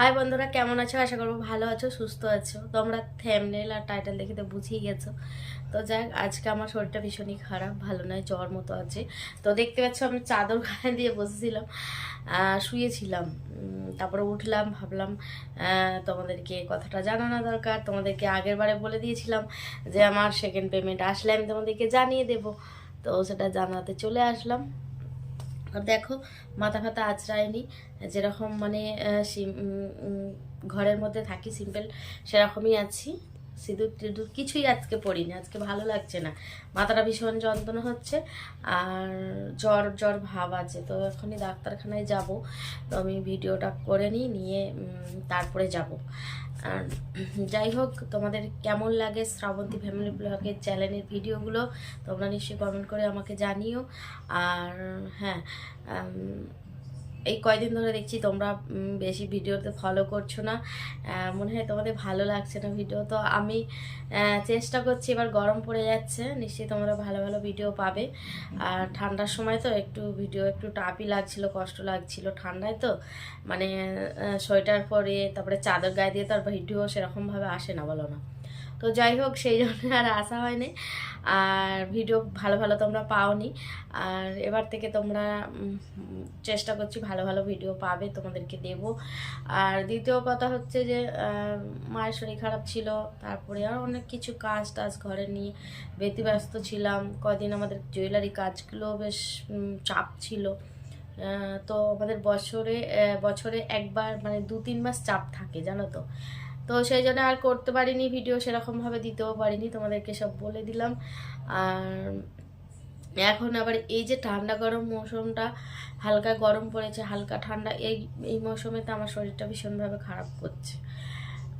High বন্ধুরা, কেমন আছো? আশা করব ভালো আছো, সুস্থ আছো। তোমরা থ্যামনেল আর টাইটেল দেখে তো বুঝেই গেছো। তো যাক, আজকে আমার শরীরটা ভীষণই খারাপ, ভালো নয়, জ্বর মতো আছে। তো দেখতে পাচ্ছ, আমি চাদর গায়ে দিয়ে বসেছিলাম শুয়েছিলাম। তারপরে উঠলাম, ভাবলাম তোমাদেরকে কথাটা জানানো দরকার। তোমাদেরকে আগের বারে বলে দিয়েছিলাম যে আমার সেকেন্ড পেমেন্ট আসলে আমি তোমাদেরকে জানিয়ে দেবো। তো সেটা জানাতে চলে আসলাম। আর দেখো, মাথা ফাতা আঁচড়ায়নি। যেরকম মানে ঘরের মধ্যে থাকি সিম্পল সেরকমই আছি। সিঁদুর টিঁদুর কিছুই আজকে পড়িনি, আজকে ভালো লাগছে না। মাথাটা ভীষণ যন্ত্রণা হচ্ছে, আর জ্বর জ্বর ভাব আছে। তো এখনই ডাক্তারখানায় যাব। তো আমি ভিডিওটা করে নিই, নিয়ে তারপরে যাব। আর যাই হোক, তোমাদের কেমন লাগে শ্রাবন্তী ফ্যামিলি ব্লগের চ্যানেলের ভিডিওগুলো, তোমরা নিশ্চয়ই কমেন্ট করে আমাকে জানিও। আর হ্যাঁ এই কয়দিন ধরে দেখছি তোমরা বেশি ভিডিওতে ফলো করছ না। মনে হয় তোমাদের ভালো লাগছে না ভিডিও তো আমি চেষ্টা করছি, এবার গরম পড়ে যাচ্ছে, নিশ্চয়ই তোমরা ভালো ভালো ভিডিও পাবে। আর ঠান্ডার সময় তো একটু ভিডিও একটু টাপই লাগছিল, কষ্ট লাগছিল ঠান্ডায় তো। মানে সোয়েটার পরে, তারপরে চাদর গায়ে দিয়ে তো আর ভিডিও সেরকমভাবে আসে না, বলো না। তো যাই হোক, সেই জন্য আর আসা হয়নি। আর ভিডিও ভালো ভালো তোমরা পাওনি। আর এবার থেকে তোমরা চেষ্টা করছি ভালো ভালো ভিডিও পাবে, তোমাদেরকে দেব। আর দ্বিতীয় কথা হচ্ছে যে মায়ের শরীর খারাপ ছিল, তারপরে আর অনেক কিছু কাজ টাজ ঘরে নিয়ে ব্যতিব্যস্ত ছিলাম। কদিন আমাদের জুয়েলারি কাজগুলো বেশ চাপ ছিল। তো আমাদের বছরে বছরে একবার মানে দু তিন মাস চাপ থাকে, জানো তো? তো সেই জন্য আর করতে পারিনি, ভিডিও সেরকমভাবে দিতেও পারিনি, তোমাদেরকে সব বলে দিলাম। আর এখন আবার এই যে ঠান্ডা গরম মৌসুমটা, হালকা গরম পড়েছে, হালকা ঠান্ডা, এই এই মৌসুমে তো আমার শরীরটা ভীষণভাবে খারাপ করছে।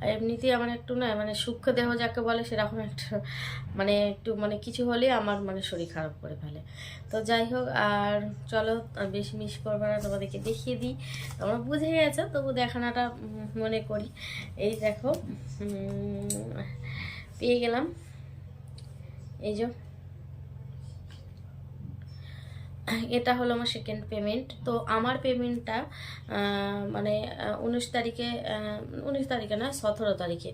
আর এমনিতেই আমার একটু না মানে সূক্ষ্ম দেহ যাকে বলে সেরকম একটা মানে একটু মানে কিছু হলেই আমার মানে শরীর খারাপ করে ফেলে। তো যাই হোক, আর চলো বেশি মিস করব না, তোমাদেরকে দেখিয়ে দিই। তোমরা বুঝে গেছো, তবু দেখানোটা মনে করি। এই দেখো পেয়ে গেলাম। এই যে এটা হলো আমার সেকেন্ড পেমেন্ট তো আমার পেমেন্টটা মানে উনিশ তারিখে উনিশ তারিখে না, সতেরো তারিখে।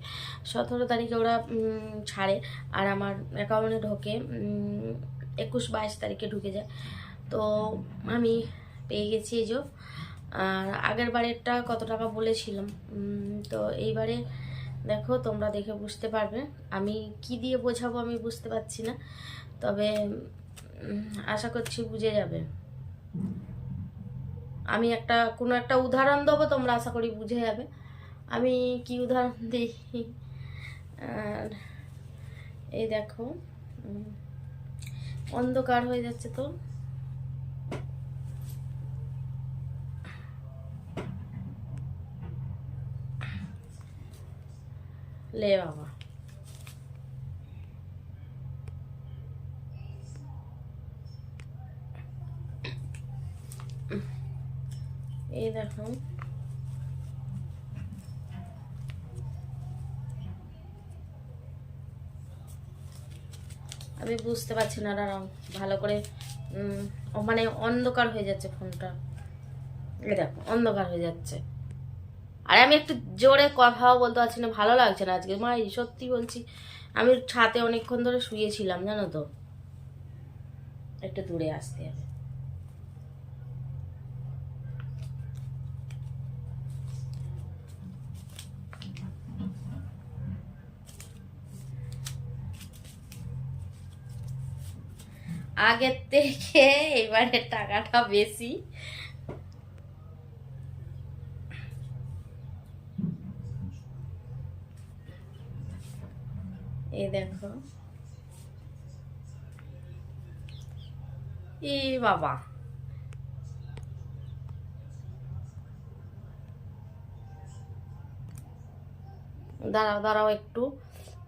সতেরো তারিখে ওরা ছাড়ে। আর আমার অ্যাকাউন্টে ঢোকে একুশ বাইশ তারিখে ঢুকে যায়। তো আমি পেয়ে গেছি এই যে। আর আগের বারেরটা কত টাকা বলেছিলাম? তো এইবারে দেখো, তোমরা দেখে বুঝতে পারবে। আমি কি দিয়ে বোঝাবো আমি বুঝতে পারছি না। তবে আশা করছি বুঝে যাবে। আমি একটা, কোনো একটা উদাহরণ দেবো, তোমরা আশা করি বুঝে যাবে। আমি কি উদাহরণ দিই? আর এই দেখো অন্ধকার হয়ে যাচ্ছে তো। লে বাবা। এই দেখো। আমি বুঝতে পারছি না, দাঁড়াও, ভালো করে মানে অন্ধকার হয়ে যাচ্ছে ফোনটা। এই দেখো, অন্ধকার হয়ে যাচ্ছে। আর আমি একটু জোরে কথাও বলতে পারছি না, ভালো লাগছে না আজকে। মা সত্যি বলছি, আমি ছাতে অনেকক্ষণ ধরে শুয়েছিলাম, জানো তো। একটু দূরে আসতে হবে। আগের থেকে এবারে টাকাটা বেশি। এই দেখো। এ বাবা। দাঁড়াও দাঁড়াও একটু।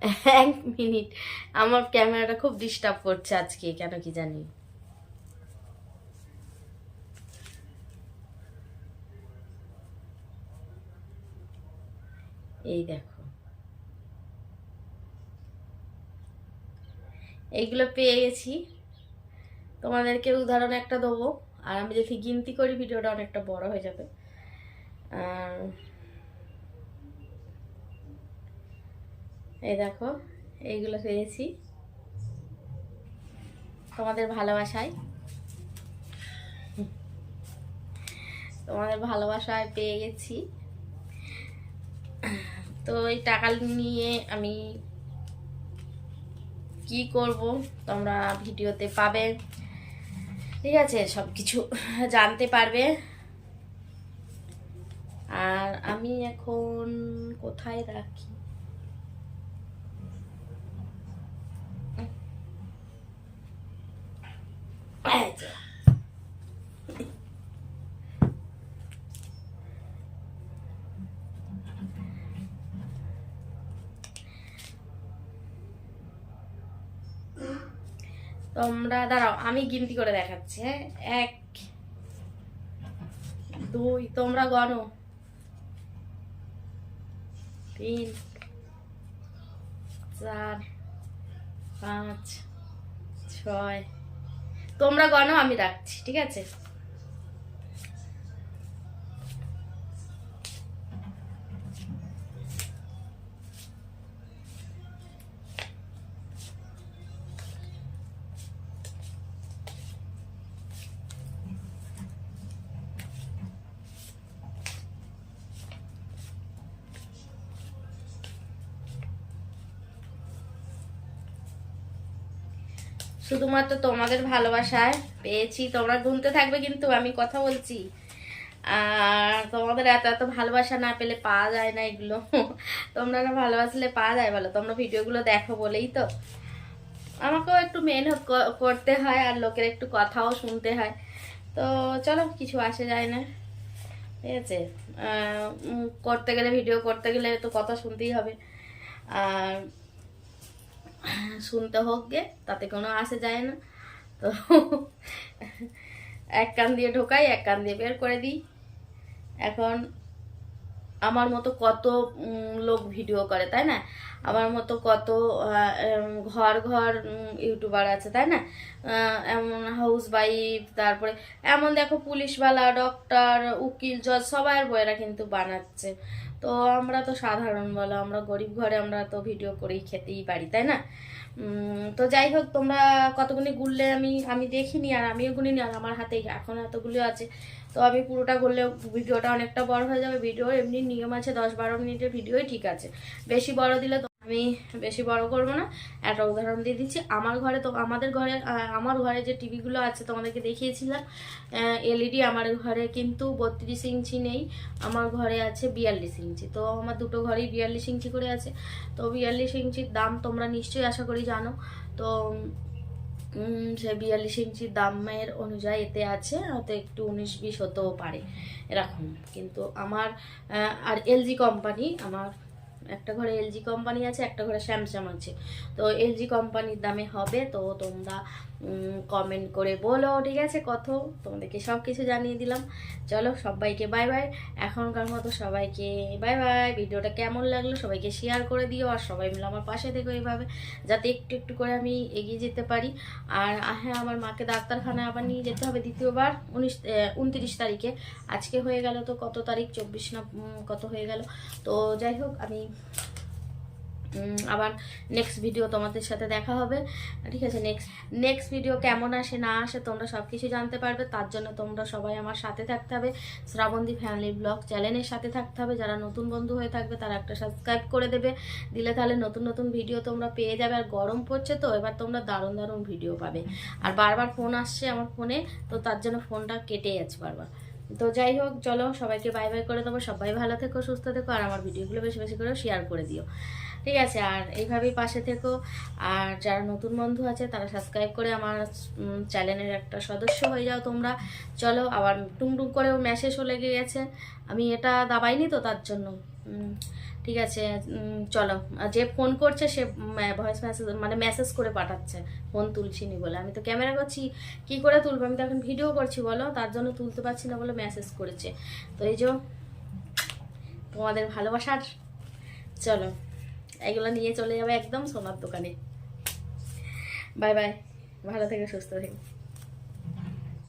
এক মিনিট। আমার ক্যামেরাটা খুব ডিস্টার্ব করছে আজকে, কেন কি জানি। এই দেখো। এইগুলো পেয়ে গেছি। তোমাদেরকে উদাহরণ একটা দেবো। আর আমি যদি গিনতি করি, ভিডিওটা অনেকটা বড় হয়ে যাবে। আর এই দেখো, এইগুলো পেয়েছি। তোমাদের ভালোবাসায়। তোমাদের ভালোবাসায় পেয়ে গেছি। তো এই টাকা নিয়ে আমি কি করব তোমরা ভিডিওতে পাবে। ঠিক আছে সব কিছু জানতে পারবে। আর আমি এখন কোথায় রাখি এই যে। তোমরা দাঁড়াও, আমি গিনতি করে দেখাচ্ছি হ্যাঁ? এক, দুই, তোমরা গণো। তিন, চার, পাঁচ, ছয়। তোমরা গণো, আমি রাখছি, ঠিক আছে? শুধুমাত্র তোমাদের ভালোবাসায় পেয়েছি। তোমরা গুনতে থাকবে কিন্তু আমি কথা বলছি। আর তোমাদের এত এত ভালোবাসা না পেলে পাওয়া যায় না এগুলো। তোমরা না ভালোবাসলে পাওয়া যায় বলো? তোমরা ভিডিওগুলো দেখো বলেই তো। আমাকেও একটু মেহনত করতে হয় আর লোকের একটু কথাও শুনতে হয়। তো চলো, কিছু আসে যায় না। ঠিক আছে? করতে গেলে, ভিডিও করতে গেলে তো কথা শুনতেই হবে। আর শুনতে হোক গে তাতে কোনো আসে যায় না। তো এক কান দিয়ে ঢোকাই, এক কান দিয়ে বের করে দিই। এখন আমার মতো কত লোক ভিডিও করে, তাই না? আমার মতো কত ঘর ঘর ইউটিউবার আছে, তাই না? এমন হাউস ওয়াইফ তারপরে এমন দেখো পুলিশওয়ালা, ডক্টর, উকিল, জজ সবার বইয়েরা কিন্তু বানাচ্ছে। তো আমরা তো সাধারণ বলো, আমরা গরিব ঘরে আমরা তো ভিডিও করেই খেতেই পারি, তাই না? তো যাই হোক, তোমরা কতগুলি গুললে আমি আমি দেখিনি আর আমিও গুনিনি আর আমার হাতে এখন এতগুলো আছে। তো আমি পুরোটা করলে ভিডিওটা অনেকটা বড় হয়ে যাবে ভিডিও এমনি নিয়ম আছে দশ বারো মিনিটের ভিডিওই ঠিক আছে। বেশি বড় দিলে আমি বেশি বড় করব না। একটা উদাহরণ দিয়ে দিচ্ছি। আমার ঘরে তো, আমাদের ঘরে আমার ঘরে যে টিভিগুলো আছে তোমাদেরকে দেখিয়েছিলাম এলইডি আমার ঘরে কিন্তু বত্রিশ ইঞ্চি নেই, আমার ঘরে আছে বিয়াল্লিশ ইঞ্চি। তো আমার দুটো ঘরেই বিয়াল্লিশ ইঞ্চি করে আছে। তো বিয়াল্লিশ ইঞ্চির দাম তোমরা নিশ্চয়ই আশা করি জানো। তো সে বিয়াল্লিশ ইঞ্চির দামের অনুযায়ী এতে আছে, হয়তো একটু উনিশ বিশ হতেও পারে, এরকম। কিন্তু আমার আর এলজি কোম্পানি আমার একটা ঘরে এলজি কোম্পানি আছে, একটা ঘরে স্যামসাং আছে। তো এলজি কোম্পানির দামে হবে, তো তোমরা কমেন্ট করে বলো, ঠিক আছে? কত তোমাদেরকে সব কিছু জানিয়ে দিলাম। চলো, সবাইকে বাই বাই এখনকার মতো সবাইকে বাই বাই ভিডিওটা কেমন লাগল সবাইকে শেয়ার করে দিও, আর সবাই মিলে আমার পাশে থেকো এইভাবে, যাতে একটু একটু করে আমি এগিয়ে যেতে পারি। আর হ্যাঁ আমার মাকে ডাক্তারখানায় আবার নিয়ে যেতে হবে দ্বিতীয়বার, উনিশ উনত্রিশ তারিখে। আজকে হয়ে গেল তো কত তারিখ? চব্বিশ না কত হয়ে গেল? তো যাই হোক, আমি আবার নেক্সট ভিডিও তোমাদের সাথে দেখা হবে। ঠিক আছে নেক্সট নেক্সট ভিডিও কেমন আসে, না আসে, তোমরা সব কিছু জানতে পারবে। তার জন্য তোমরা সবাই আমার সাথে থাকতে হবে। শ্রাবন্তী ফ্যামিলি ব্লগ চ্যানেলের সাথে থাকতে হবে। যারা নতুন বন্ধু হয়ে থাকবে, তারা একটা সাবস্ক্রাইব করে দেবে। দিলে তাহলে নতুন নতুন ভিডিও তোমরা পেয়ে যাবে। আর গরম পড়ছে তো, এবার তোমরা দারুণ দারুণ ভিডিও পাবে। আর বারবার ফোন আসছে আমার ফোনে তো তার জন্য ফোনটা কেটে যাচ্ছে বারবার। তো যাই হোক, চলো সবাইকে বাই বাই করে দেবো। সবাই ভালো থেকো, সুস্থ থেকো। আর আমার ভিডিওগুলো বেশি বেশি করে শেয়ার করে দিও। ঠিক আছে, আর এইভাবেই পাশে থেকো। আর যারা নতুন বন্ধু আছে, তারা সাবস্ক্রাইব করে আমার চ্যানেলের একটা সদস্য হয়ে যাও তোমরা। চলো, আবার টুংটুং করেও মেসেজও লেগে গেছে আমি এটা দাবাইনি তো তার জন্য। ঠিক আছে চলো। যে ফোন করছে, সে ভয়েস মেসেজ মানে মেসেজ করে পাঠাচ্ছে। ফোন তুলছি নি বলে। আমি তো ক্যামেরা করছি। কি করে তুলবো? আমি তো এখন ভিডিও করছি, বলো। তার জন্য তুলতে পারছি না বলে মেসেজ করেছে। তো এই যে, তোমাদের ভালোবাসার, চলো। এগুলো নিয়ে চলে যাবে একদম সোনার দোকানে। বাই বাই ভালো থেকে সুস্থ থেকে।